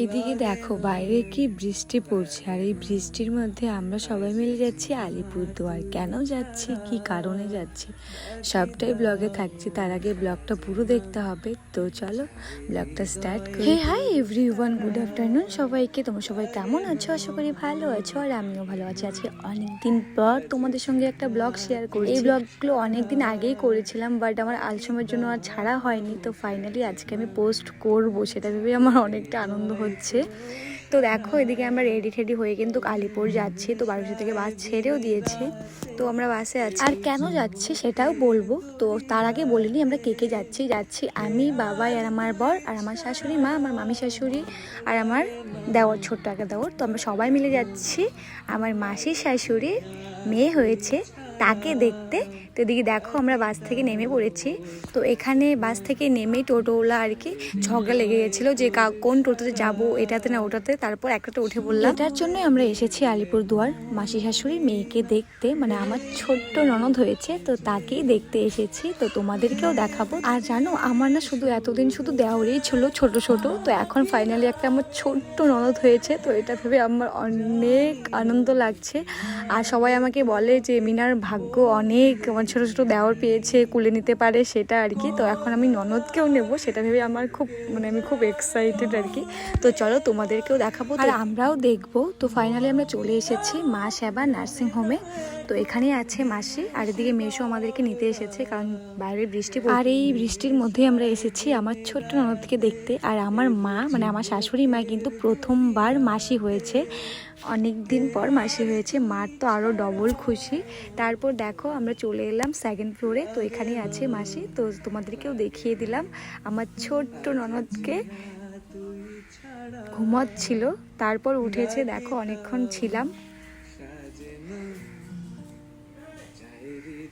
এইদিকে দেখো বাইরে কি বৃষ্টি পড়ছে আর এই বৃষ্টির মধ্যে আমরা সবাই মিলে যাচ্ছি আলিপুরদুয়ার। কেন যাচ্ছি? কি কারণে যাচ্ছি? সবটাই ব্লগে থাকছে তার আগে ব্লগটা পুরো দেখতে হবে। তো চলো ব্লগটা স্টার্ট করি। Hey hi everyone good afternoon সবাইকে। তোমরা সবাই কেমন আছো? আশা করি ভালো আছো আর আমিও ভালো আছি। আজকে অনেকদিন পর তোমাদের সঙ্গে একটা ব্লগ শেয়ার করি এই ব্লগগুলো অনেকদিন আগেই করেছিলাম বাট আমার আলসমের জন্য আর ছাড়া হয়নি। তো ফাইনালি আজকে আমি পোস্ট করব সেটা ভেবে আমার অনেকটা আনন্দ হচ্ছে তো দেখো, এদিকে আমরা রেডি টেডি হয়ে কিন্তু আলিপুর যাচ্ছি। তো বারোশো থেকে বাস ছেড়েও দিয়েছে। তো আমরা বাসে আছি। আর কেন যাচ্ছি সেটাও বলব। তো তার আগে বলিনি আমরা কে কে যাচ্ছি? যাচ্ছি আমি, বাবাই আর আমার বর আর আমার শাশুড়ি, মা, আমার মামি শাশুড়ি আর আমার দেওয়ার ছোট্ট একটা দেওয়ার তো আমরা সবাই মিলে যাচ্ছি। আমার মাসির শাশুড়ি মেয়ে হয়েছে। তাকে দেখতে। তো এদিকে দেখো আমরা বাস থেকে নেমে পড়েছি। তো এখানে বাস থেকে নেমে টোটোওয়ালা আর কি ঝগড়া লেগে গেছিল যে কোন টোটোতে যাব, এটাতে না ওটাতে। তারপর একটাতে উঠে বললাম, এটার জন্যই আমরা এসেছি আলিপুরদুয়ার মাসি শাশুড়ি মেয়েকে দেখতে। মানে আমার ছোট্ট ননদ হয়েছে, তো তাকেই দেখতে এসেছি। তো তোমাদেরকেও দেখাবো। আর জানো, আমার না শুধু এতদিন শুধু দেওয়ারই ছিল ছোট ছোট। তো এখন ফাইনালি একটা আমার ছোট্ট ননদ হয়েছে, তো এটা ভেবে আমার অনেক আনন্দ লাগছে। আর সবাই আমাকে বলে যে, মিনার ভাগ্য অনেক আমার ছোটো ছোট দেওয়ার পেয়েছে কুলে নিতে পারে সেটা আর কি। তো এখন আমি ননদকেও নেব সেটা ভেবে আমার খুব মানে আমি খুব এক্সাইটেড আর কি। তো চলো তোমাদেরকেও দেখাবো। আর আমরাও দেখব। তো ফাইনালি আমরা চলে এসেছি মা সেবা নার্সিং হোমে তো এখানেই আছে মাসি আর এদিকে মেশো আমাদেরকে নিতে এসেছে কারণ বাইরে বৃষ্টি। আর এই বৃষ্টির মধ্যেই আমরা এসেছি আমার ছোট্ট ননদকে দেখতে। আর আমার মা মানে আমার শাশুড়ি মা কিন্তু প্রথমবার মাসি হয়েছে। অনেক দিন পর মাসি হয়েছে মার তো আরও ডবল খুশি। তারপর দেখো, আমরা চলে এলাম সেকেন্ড ফ্লোরে তো এখানেই আছে মাসি। তো তোমাদেরকেও দেখিয়ে দিলাম। আমার ছোট্ট ননদকে ঘুমাচ্ছিল। তারপর উঠেছে, দেখো, অনেকক্ষণ ছিলাম।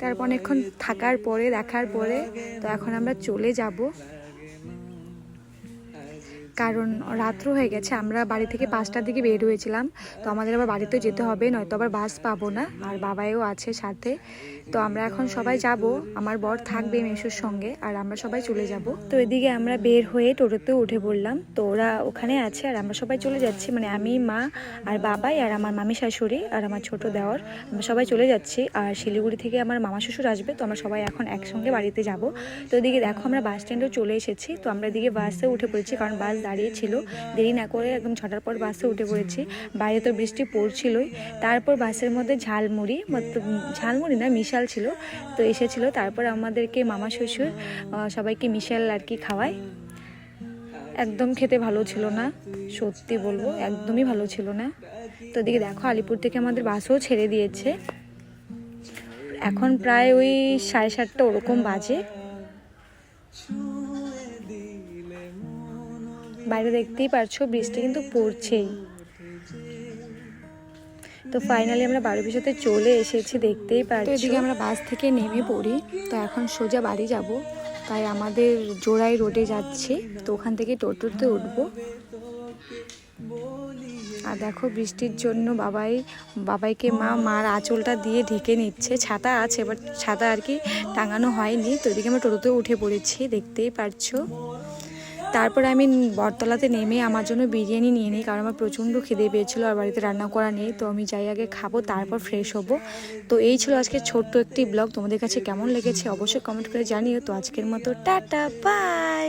তারপর অনেকক্ষণ থাকার পরে, দেখার পরে, তো এখন আমরা চলে যাব। কারণ রাত্র হয়ে গেছে, আমরা বাড়ি থেকে পাঁচটার দিকে বের হয়েছিলাম। তো আমাদের আবার বাড়িতে যেতে হবে, নয়তো আবার বাস পাবো না। আর বাবাইও আছে সাথে। তো আমরা এখন সবাই যাব, আমার বর থাকবে মেশুর সঙ্গে, আর আমরা সবাই চলে যাব। তো এদিকে আমরা বের হয়ে টোটোতেও উঠে পড়লাম। তো ওরা ওখানে আছে, আর আমরা সবাই চলে যাচ্ছি। মানে আমি, মা, আর বাবাই, আর আমার মামি শাশুড়ি, আর আমার ছোট দেওয়ার আমরা সবাই চলে যাচ্ছি, আর শিলিগুড়ি থেকে আমার মামা শ্বশুর আসবে, তো আমরা সবাই এখন একসঙ্গে বাড়িতে যাব। তো এদিকে দেখো, আমরা বাস স্ট্যান্ডেও চলে এসেছি। তো আমরা এদিকে বাসে উঠে পড়েছি, কারণ বাস দাঁড়িয়ে ছিল দেরি না করে একদম ছটার পর বাসে উঠে পড়েছি। বাইরে তো বৃষ্টি পড়ছিলই। তারপর বাসের মধ্যে ঝালমুড়ি ঝালমুড়ি না, মিশাল ছিল। তো এসেছিল। তারপর আমাদেরকে মামা শ্বশুর সবাইকে মিশাল আর কি খাওয়ায়। একদম খেতে ভালো ছিল না, সত্যি বলব, একদমই ভালো ছিল না। তো এদিকে দেখো, আলিপুর থেকে আমাদের বাসও ছেড়ে দিয়েছে। এখন প্রায় ওই সাড়ে সাতটা ওরকম বাজে। বাইরে দেখতেই পারছ বৃষ্টি কিন্তু পড়ছেই। তো ফাইনালি আমরা বারো বিশাতে চলে এসেছি দেখতেই পারছ। এদিকে আমরা বাস থেকে নেমে পড়ি তো এখন সোজা বাড়ি যাব। তাই আমাদের জোড়াই রোডে যাচ্ছি তো ওখান থেকে টোটোতে উঠবো। আর দেখো বৃষ্টির জন্য বাবাই বাবাইকে মা মার আঁচলটা দিয়ে ঢেকে নিচ্ছে। ছাতা আছে বাট ছাতা আর কি টাঙানো হয়নি। তো এদিকে আমরা টোটোতে উঠে পড়েছি দেখতেই পারছ। তারপর আমি বটতলাতে নেমে আমার জন্য বিরিয়ানি নিয়ে নিই, কারণ আমার প্রচণ্ড খিদে পেয়েছিলো আর বাড়িতে রান্না করা নেই, তো আমি যাই আগে খাব, তারপর ফ্রেশ হব। তো এই ছিল আজকে ছোট্ট একটি ব্লগ তোমাদের কাছে কেমন লেগেছে অবশ্যই কমেন্ট করে জানিও। তো আজকের মতো, টাটা বাই